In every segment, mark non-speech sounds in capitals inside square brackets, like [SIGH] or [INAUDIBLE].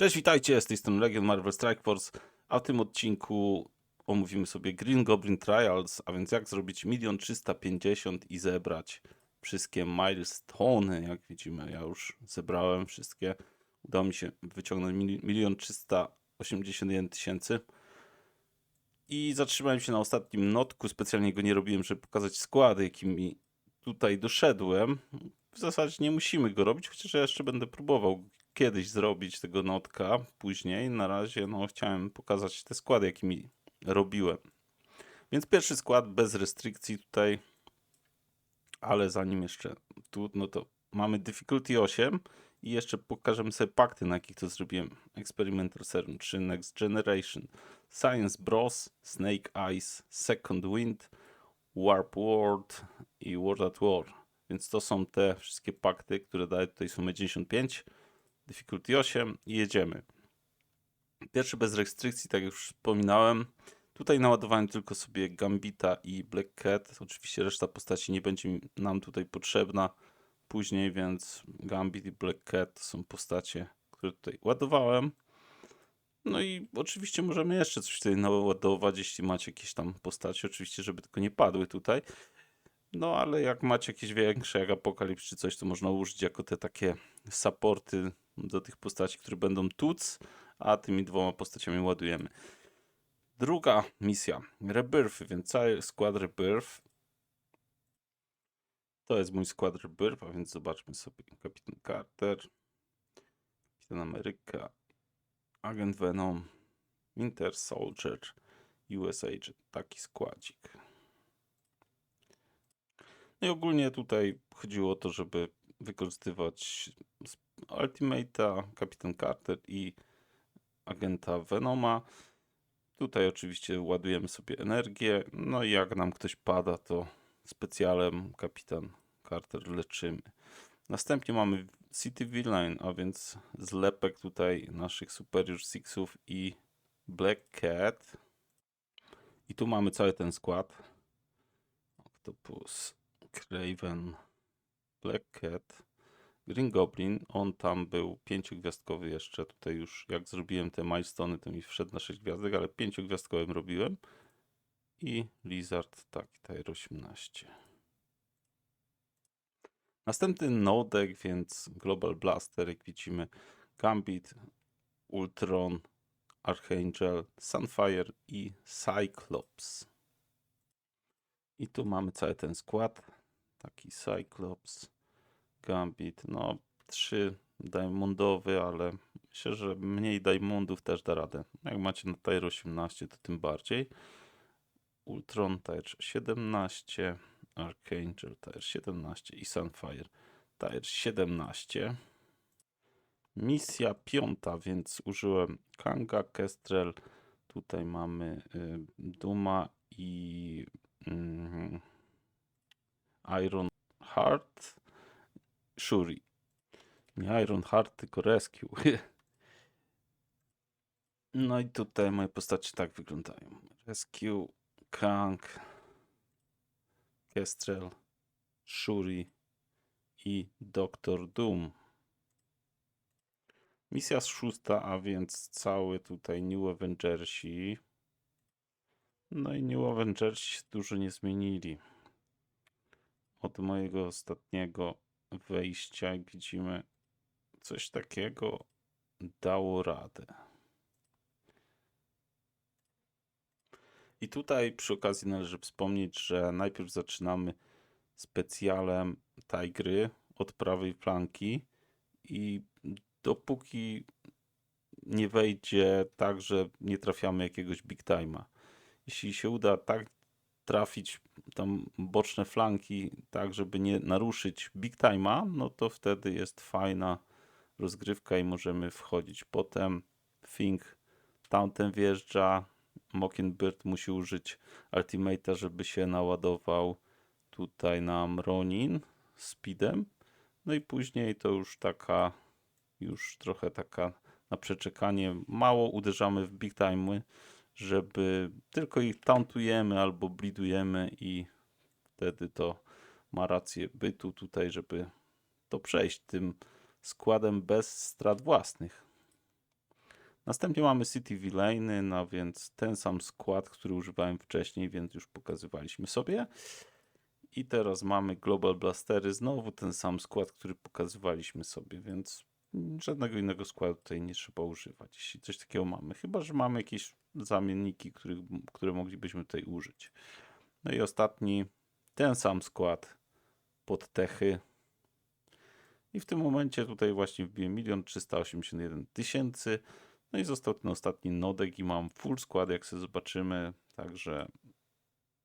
Cześć, witajcie, z tej strony Legion Marvel Strike Force, a w tym odcinku omówimy sobie Green Goblin Trials, a więc jak zrobić 1 350 i zebrać wszystkie milestone, jak widzimy, ja już zebrałem wszystkie, udało mi się wyciągnąć 1 381 tysięcy. I zatrzymałem się na ostatnim notku, specjalnie go nie robiłem, żeby pokazać składy, jakimi tutaj doszedłem. W zasadzie nie musimy go robić, chociaż ja jeszcze będę próbował kiedyś zrobić tego notka później. Na razie no, chciałem pokazać te składy, jakimi robiłem. Więc pierwszy skład bez restrykcji tutaj, ale zanim jeszcze tu, no to mamy difficulty 8 i jeszcze pokażemy sobie pakty, na jakich to zrobiłem. Experimental Serum 3, Next Generation, Science Bros, Snake Eyes, Second Wind, Warp World i World at War. Więc to są te wszystkie pakty, które dają tutaj sumę 95, difficulty 8 i jedziemy. Pierwszy bez restrykcji, tak jak już wspominałem. Tutaj naładowałem tylko sobie Gambita i Black Cat. Oczywiście reszta postaci nie będzie nam tutaj potrzebna później, więc Gambit i Black Cat to są postacie, które tutaj ładowałem. No i oczywiście możemy jeszcze coś tutaj naładować, jeśli macie jakieś tam postacie, oczywiście, żeby tylko nie padły tutaj. No ale jak macie jakieś większe, jak Apokalips czy coś, to można użyć jako te takie supporty do tych postaci, które będą tuc, a tymi dwoma postaciami ładujemy. Druga misja, Rebirth, więc cały skład Rebirth. To jest mój skład Rebirth, a więc zobaczmy sobie Kapitan Carter, Kapitan Ameryka, Agent Venom, Winter Soldier, US Agent. Taki składzik. No i ogólnie tutaj chodziło o to, żeby wykorzystywać Ultimate'a, Kapitan Carter i agenta Venoma. Tutaj oczywiście ładujemy sobie energię, no i jak nam ktoś pada, to specjalem Kapitan Carter leczymy. Następnie mamy City Villain, a więc zlepek tutaj naszych Superior Sixów i Black Cat. I tu mamy cały ten skład. Octopus, Craven, Black Cat, Green Goblin, on tam był pięciogwiazdkowy jeszcze, tutaj już jak zrobiłem te milestone, to mi wszedł na 6 gwiazdek, ale pięciogwiazdkowym robiłem. I Lizard, taki Tier 18. Następny nodek, więc Global Blaster, jak widzimy, Gambit, Ultron, Archangel, Sunfire i Cyclops. I tu mamy cały ten skład. Taki Cyclops, Gambit, no trzy diamondowy, ale myślę, że mniej diamondów też da radę. Jak macie na tier 18, to tym bardziej. Ultron tier 17, Archangel tier 17 i Sunfire tier 17. Misja piąta, więc użyłem Kanga, Kestrel. Tutaj mamy y, Duma i mm, Iron Heart. Shuri. Nie Iron Heart, tylko Rescue. [LAUGHS] No i tutaj moje postacie tak wyglądają. Rescue, Kang, Kestrel, Shuri i Doktor Doom. Misja szósta, a więc cały tutaj New Avengersi. No i New Avengersi dużo nie zmienili. Od mojego ostatniego wejścia, jak widzimy, coś takiego dało radę. I tutaj przy okazji należy wspomnieć, że najpierw zaczynamy specjalem Tigry od prawej flanki i dopóki nie wejdzie tak, że nie trafiamy jakiegoś big time'a. Jeśli się uda tak trafić tam boczne flanki, tak żeby nie naruszyć big time'a, no to wtedy jest fajna rozgrywka i możemy wchodzić. Potem Fink tamten wjeżdża, Mockingbird musi użyć Ultimate'a, żeby się naładował tutaj nam Ronin speedem. No i później to już taka, już trochę taka na przeczekanie. Mało uderzamy w big time'y, żeby tylko ich tauntujemy albo blidujemy i wtedy to ma rację bytu tutaj, żeby to przejść tym składem bez strat własnych. Następnie mamy City Villainy, no więc ten sam skład, który używałem wcześniej, więc już pokazywaliśmy sobie. I teraz mamy Global Blastery, znowu ten sam skład, który pokazywaliśmy sobie, więc żadnego innego składu tutaj nie trzeba używać, jeśli coś takiego mamy. Chyba, że mamy jakieś zamienniki, których, które moglibyśmy tutaj użyć. No i ostatni, ten sam skład pod techy. I w tym momencie tutaj właśnie wbiłem 1 381 tysięcy. No i został ten ostatni nodek i mam full skład, jak sobie zobaczymy. Także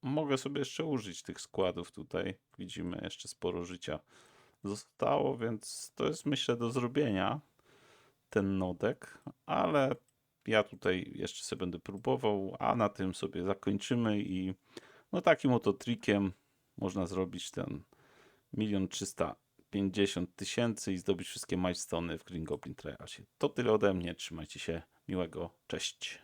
mogę sobie jeszcze użyć tych składów tutaj. Widzimy, jeszcze sporo życia zostało, więc to jest myślę do zrobienia ten nodek, ale ja tutaj jeszcze sobie będę próbował, a na tym sobie zakończymy i no takim oto trikiem można zrobić ten milion trzysta pięćdziesiąt tysięcy i zdobyć wszystkie milestony w Green Goblin Trialsie. To tyle ode mnie, trzymajcie się, miłego, cześć.